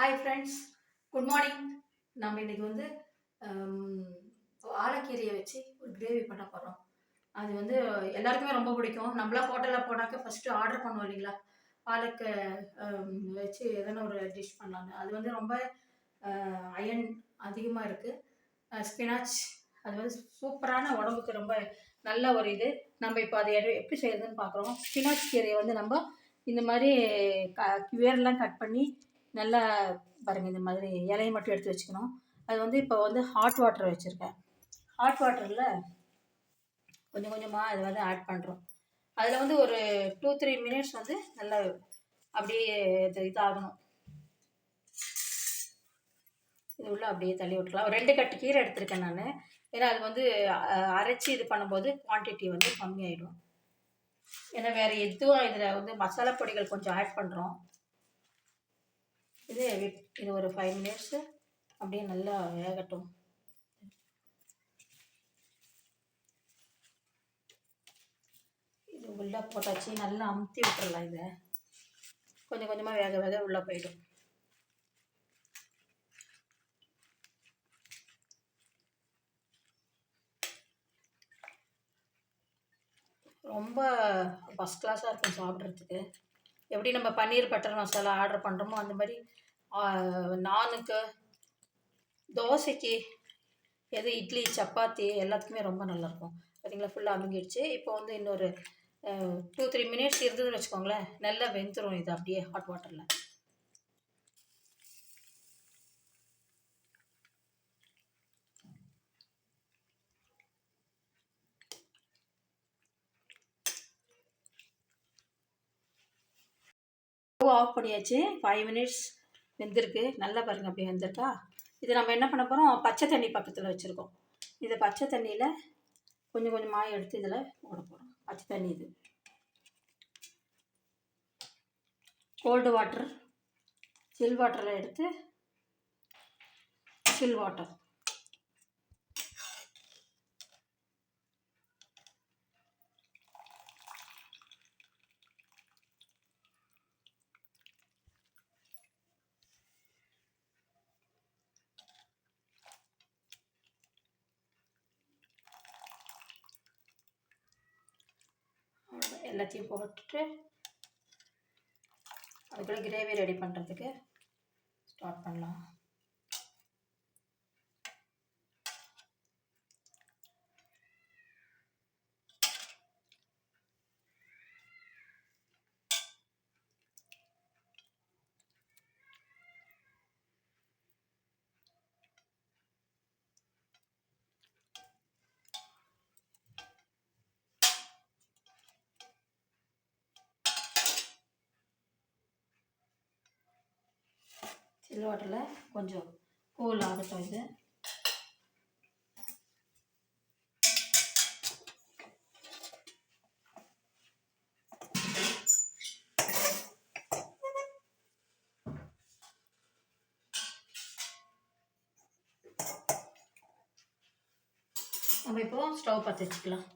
Hi friends good morning நம்ம இன்றைக்கி வந்து ஆலக்கீரையை வச்சு ஒரு கிரேவி பண்ண போகிறோம் அது வந்து எல்லாருக்குமே ரொம்ப பிடிக்கும். நம்மளா ஹோட்டலில் போனாக்க ஃபஸ்ட்டு ஆர்டர் பண்ணுவோம் இல்லைங்களா? பாலக்கை வச்சு எதனா ஒரு டிஷ் பண்ணலான்னு அது வந்து ரொம்ப அயன் அதிகமாக இருக்குது ஸ்பினாச் அது வந்து சூப்பரான உடம்புக்கு ரொம்ப நல்ல ஒரு இது. நம்ம இப்போ அதை எப்படி செய்யறதுன்னு பார்க்குறோம். ஸ்பினாச் கீரையை வந்து நம்ம இந்த மாதிரி க வேர்லாம் கட் பண்ணி நல்லா பாருங்கள் இந்த மாதிரி இலையை மட்டும் எடுத்து வச்சுக்கணும். அது வந்து இப்போ வந்து ஹாட் வாட்டர் வச்சுருக்கேன். ஹாட் வாட்டரில் கொஞ்சம் கொஞ்சமாக அது வந்து ஆட் பண்ணுறோம் அதில் வந்து ஒரு டூ த்ரீ மினிட்ஸ் வந்து நல்லா அப்படியே இது இதாகணும். இது உள்ள அப்படியே தள்ளி விட்டுக்கலாம். ஒரு ரெண்டு கட்டு கீரை எடுத்திருக்கேன் நான். ஏன்னா அது வந்து அரைச்சி இது பண்ணும்போது குவான்டிட்டி வந்து கம்மியாயிடும். ஏன்னா வேறு எதுவும் இதில் வந்து மசாலா பொடிகள் கொஞ்சம் ஆட் பண்ணுறோம் இது இது ஒரு ஃபைவ் மினிட்ஸு அப்படியே நல்லா வேகட்டும். இது உள்ளே போட்டாச்சு. நல்லா அமுத்தி விட்டுறலாம் இதை. கொஞ்சம் கொஞ்சமாக வேக வேக உள்ளே போயிடும். ரொம்ப ஃபஸ்ட் கிளாஸாக இருக்கும் சாப்பிட்றதுக்கு. எப்படி நம்ம பன்னீர் பட்டர் மசாலா ஆர்டர் பண்ணுறோமோ அந்த மாதிரி நானுக்கு தோசைக்கு எது இட்லி சப்பாத்தி எல்லாத்துக்குமே ரொம்ப நல்லாயிருக்கும் பார்த்தீங்களா ஃபுல்லாக அமுங்கிடுச்சு. இப்போ வந்து இன்னொரு டூ த்ரீ மினிட்ஸ் இருந்ததுன்னு வச்சுக்கோங்களேன். நல்லா வெந்துடும் இது அப்படியே ஹாட் வாட்டரில் ஆஃப் பண்ணியாச்சு. ஃபைவ் மினிட்ஸ் வெந்திருக்கு. நல்லா பாருங்க அப்படியே வெந்திருக்கா? இது நம்ம என்ன பண்ண போகிறோம் பச்சை தண்ணி பக்கத்தில் வச்சுருக்கோம். இதை பச்சை தண்ணியில் கொஞ்சம் கொஞ்சமாக எடுத்து இதில் போட போகிறோம் பச்சை தண்ணி இது. கோல்டு வாட்டர் சில் வாட்டரில் எடுத்து சில் வாட்டர் எல்லாத்தையும் போட்டுட்டு அதுக்குள்ளே கிரேவி ரெடி பண்ணுறதுக்கு ஸ்டார்ட் பண்ணலாம். சில் வாட்டரில் கொஞ்சம் கூல் ஆகட்டும் இது. நம்ம இப்போ ஸ்டவ் பற்ற வச்சுக்கலாம்.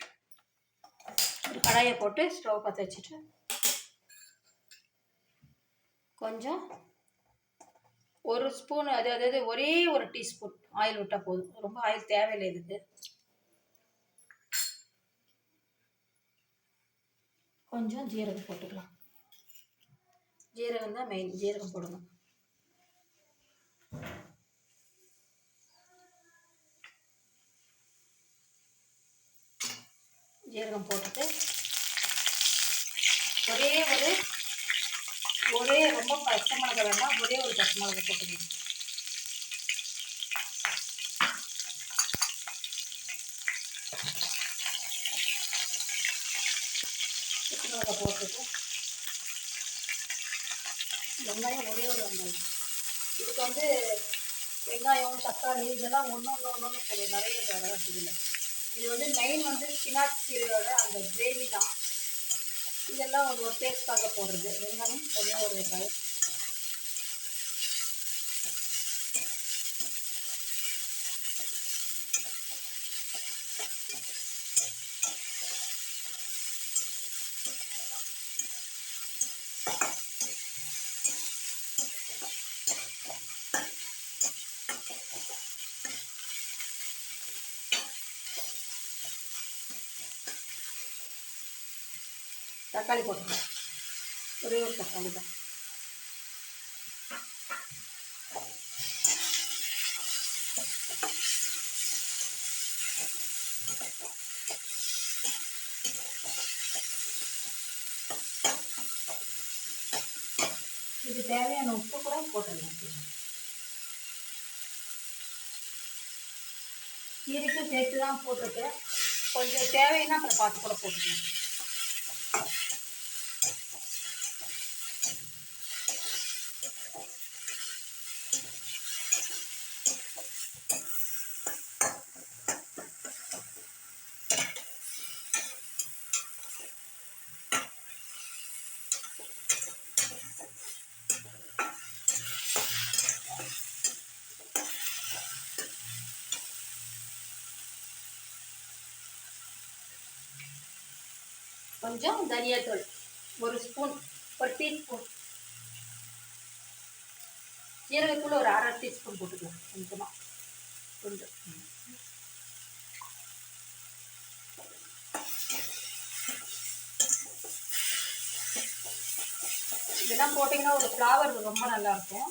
ஒரு கடாயை போட்டு ஸ்டவ் பற்ற வச்சுட்டு கொஞ்சம் ஒரு ஸ்பூன் அது அதாவது ஒரே ஒரு டீஸ்பூன் ஆயில் விட்டால் போதும். ரொம்ப ஆயில் தேவையில்லை இதுக்கு. கொஞ்சம் ஜீரகம் போட்டுக்கலாம். ஜீரகம் தான் மெயின் ஜீரகம் போடணும். ஜீரகம் போட்டுட்டு ஒரே ஒரு ஒரே ரொம்ப பச்சை மிளகா வேண்டாம். ஒரே ஒரு பச்சை மிளகா போட்டுக்கணும் பச்சை மிளகா போட்டுட்டு வெங்காயம் ஒரே ஒரு வெங்காயம் இதுக்கு வந்து வெங்காயம் தக்காளி இதெல்லாம் ஒன்று ஒன்று ஒன்று ஒன்று நிறைய வேலை இது வந்து மெயின் வந்து ஸ்பினாச் கீரையோட அந்த கிரேவி தான் இதெல்லாம் ஒரு ஒரு டேஸ்ட்டாக போடுறது. வெங்காயம் ஒன்றே ஒரு வெங்காயம் தக்காளி போட்டுக்கலாம். ஒரே ஒரு தக்காளி தான். இது தேவையான உப்பு கூட போட்டுருங்க. கீரைக்கும் சேர்த்து தான் போட்டிருக்கேன். கொஞ்சம் தேவைன்னா அப்புறம் பார்த்து கூட போட்டுக்கலாம். கொஞ்சம் தனியாத்தூள் ஒரு ஸ்பூன் ஒரு டீஸ்பூன் ஜீரகத்தூள் ஒரு அரை டீஸ்பூன் போட்டுக்கலாம் கொஞ்சமாக கொஞ்சம். இதெல்லாம் போட்டிங்கன்னா ஒரு ஃப்ளவர் ரொம்ப நல்லா இருக்கும்.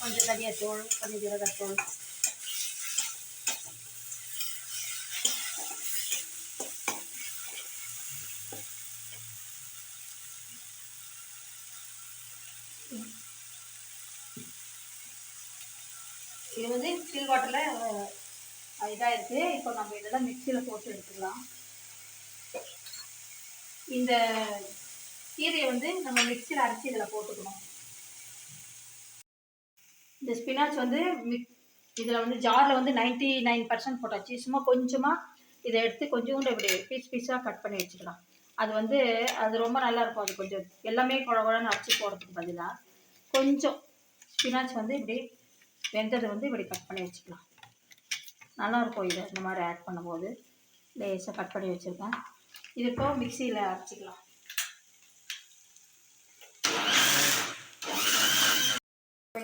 கொஞ்சம் தனியாத்தூள் கொஞ்சம் ஜீரகத்தூள் இது வந்து ஸ்டில் வாட்டரில் இதாக இருக்குது இப்போ நம்ம இதெல்லாம் மிக்சியில் போட்டு எடுத்துக்கலாம். இந்த கீரையை வந்து நம்ம மிக்சியில் அரைச்சி இதில் போட்டுக்கணும். இந்த ஸ்பினாச் வந்து மிக் இதில் வந்து ஜாரில் வந்து நைன்ட்டி நைன் பர்சன்ட் போட்டாச்சு. சும்மா கொஞ்சமாக இதை எடுத்து கொஞ்சோண்டு இப்படி பீஸ் பீஸாக கட் பண்ணி வச்சுக்கலாம். அது வந்து அது ரொம்ப நல்லாயிருக்கும் அது கொஞ்சம் எல்லாமே குழ குழன்னு அரைச்சி போடுறதுக்கு பதிலாக கொஞ்சம் ஸ்பினாச் வந்து இப்படி வெந்ததை வந்து இப்படி கட் பண்ணி வச்சுக்கலாம். நல்லாயிருக்கும் இது இந்த மாதிரி ஆட் பண்ணும்போது. லேசாக கட் பண்ணி வச்சுருக்கேன். இது இப்போ மிக்சியில் அரைச்சிக்கலாம்.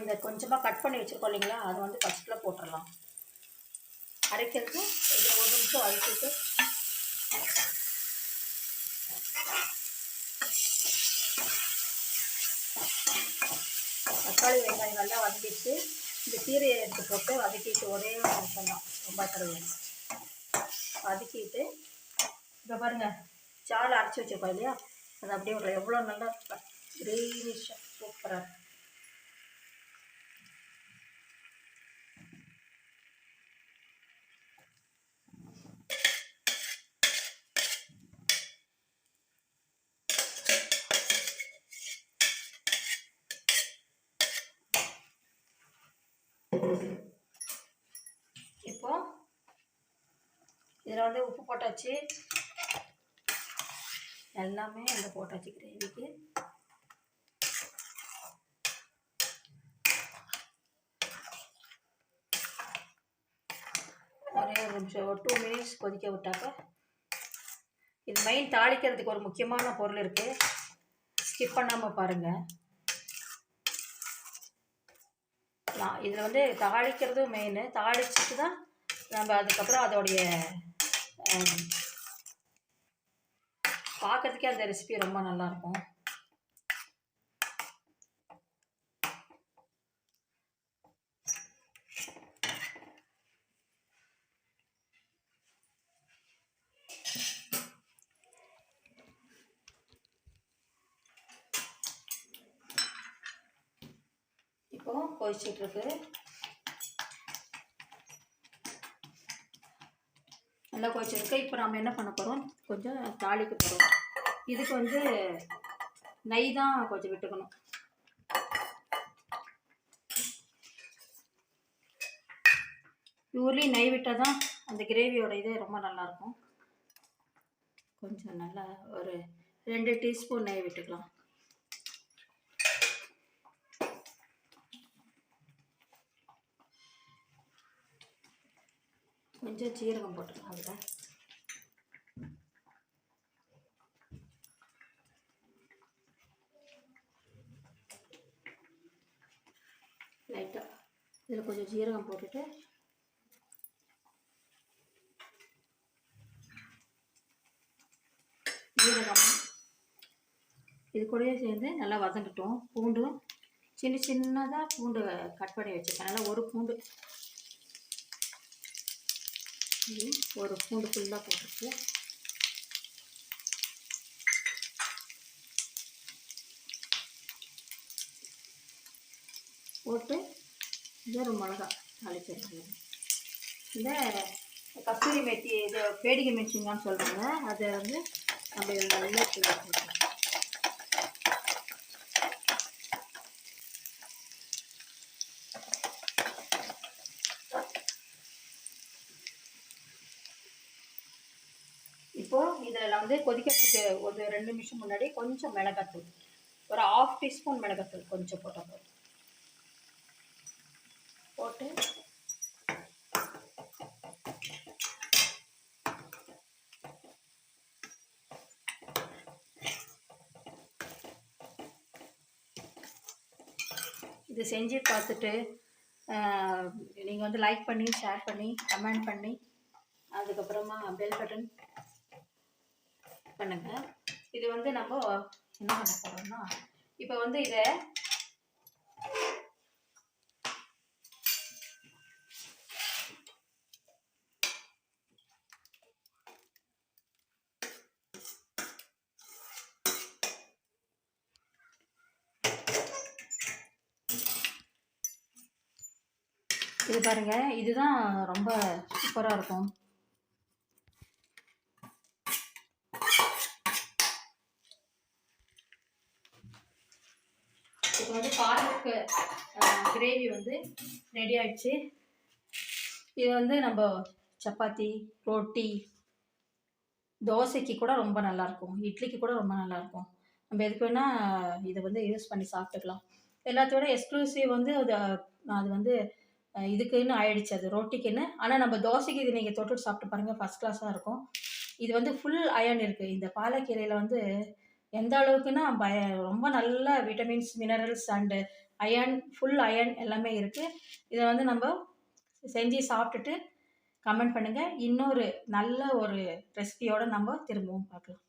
இந்த கொஞ்சமாக கட் பண்ணி வச்சுருக்கோம் இல்லைங்களா அதை வந்து ஃபஸ்ட்டில் போட்டுடலாம் அரைக்கிறது இதில் ஒரு நிமிஷம் அரைச்சிட்டு. தக்காளி வெங்காயம் நல்லா வதக்கிட்டு இந்த கீரையை எடுத்து போட்டு வதக்கிட்டு ஒரே ஒரு நிமிஷம் தான். ரொம்ப தடவை வதக்கிட்டு இப்போ பாருங்க சாலை அரைச்சி வச்சிருக்கோம் இல்லையா? அது அப்படியே ஒரு எவ்வளோ நல்லா கிரீனிஷாக சூப்பராக இப்போ இதில் வந்து உப்பு போட்டாச்சு. எல்லாமே இந்த போட்டாச்சு கிரேவிக்கு ஒரே ஒரு நிமிஷம் ஒரு டூ மினிட்ஸ் கொதிக்க விட்டாக்க. இது மெயின் தாளிக்கிறதுக்கு ஒரு முக்கியமான பொருள் இருக்குது ஸ்கிப் பண்ணாமல் பாருங்கள் நான் இதில் வந்து தாளிக்கிறதும் மெயின் தாளிச்சிட்டு தான் நம்ம அதுக்கப்புறம் அதோடைய பார்க்கறதுக்கே அந்த ரெசிபி ரொம்ப நல்லாயிருக்கும் இப்போ கொதிச்சிட்ருக்கு நல்லா கொதிச்சிருக்கு. இப்போ நம்ம என்ன பண்ண போகிறோம் கொஞ்சம் தாளிக்க போகிறோம் இதுக்கு வந்து நெய் தான் கொஞ்சம் விட்டுக்கணும். ஊர்லேயும் நெய் விட்டால் தான் அந்த கிரேவியோட இது ரொம்ப நல்லாயிருக்கும் கொஞ்சம் நல்லா ஒரு ரெண்டு டீஸ்பூன் நெய் விட்டுக்கலாம். கொஞ்சம் சீரகம் போட்டுக்கலாம் அதில். லைட்டாக இதில் கொஞ்சம் ஜீரகம் போட்டுட்டு ஜீரகம் இது கூடயே சேர்ந்து நல்லா வதங்கிட்டோம். பூண்டும் சின்ன சின்னதாக பூண்டு கட் பண்ணி வச்சுருக்கேன். நல்லா ஒரு பூண்டு இது ஒரு பூண்டு ஃபுல்லாக போட்டுருக்கு போட்டு இது ஒரு மிளகா தாளிச்சிருக்கேன் இந்த கஸ்தூரி மெத்தி இது பேடிகை மெச்சிங்கான்னு சொல்கிறாங்க அதை வந்து நம்ம நல்லா தூவி போட்டுக்கலாம். இப்போ இதில் வந்து கொதிக்கிறதுக்கு ஒரு ரெண்டு நிமிஷம் முன்னாடி கொஞ்சம் மிளகாத்தூள். ஒரு ஆஃப் டீஸ்பூன் மிளகாத்தூள் கொஞ்சம் போட்டால் போதும். போட்டு இது செஞ்சு பார்த்துட்டு நீங்கள் வந்து லைக் பண்ணி ஷேர் பண்ணி கமெண்ட் பண்ணி அதுக்கப்புறமா பெல் பட்டன் பண்ணுங்க. இது வந்து நம்ம என்ன பண்ண போகிறோம்னா இப்போ வந்து இதை இது பாருங்க இதுதான் ரொம்ப சூப்பராக இருக்கும். இப்போ வந்து பாலக்கு கிரேவி வந்து ரெடி ஆயிடுச்சு. இது வந்து நம்ம சப்பாத்தி ரொட்டி தோசைக்கு கூட ரொம்ப நல்லாயிருக்கும் இட்லிக்கு கூட ரொம்ப நல்லாயிருக்கும் நம்ம எதுக்கு வேணால் இதை வந்து யூஸ் பண்ணி சாப்பிட்டுக்கலாம். எல்லாத்தோட எக்ஸ்க்ளூசிவ் வந்து அது அது வந்து இதுக்குன்னு ஆயிடுச்சு அது ரொட்டிக்குன்னு. ஆனால் நம்ம தோசைக்கு இது நீங்கள் தொட்டுட்டு சாப்பிட்டு பாருங்கள் ஃபஸ்ட் கிளாஸாக இருக்கும். இது வந்து ஃபுல் அயன் இருக்குது இந்த பாலக்கீரையில் வந்து எந்த அளவுக்குன்னா பய ரொம்ப நல்ல vitamins minerals and iron full iron எல்லாமே இருக்குது இதை வந்து நம்ம செஞ்சு சாப்பிட்டுட்டு கமெண்ட் பண்ணுங்கள் இன்னொரு நல்ல ஒரு ரெசிபியோடு நம்ம திரும்பவும் பார்க்கலாம்.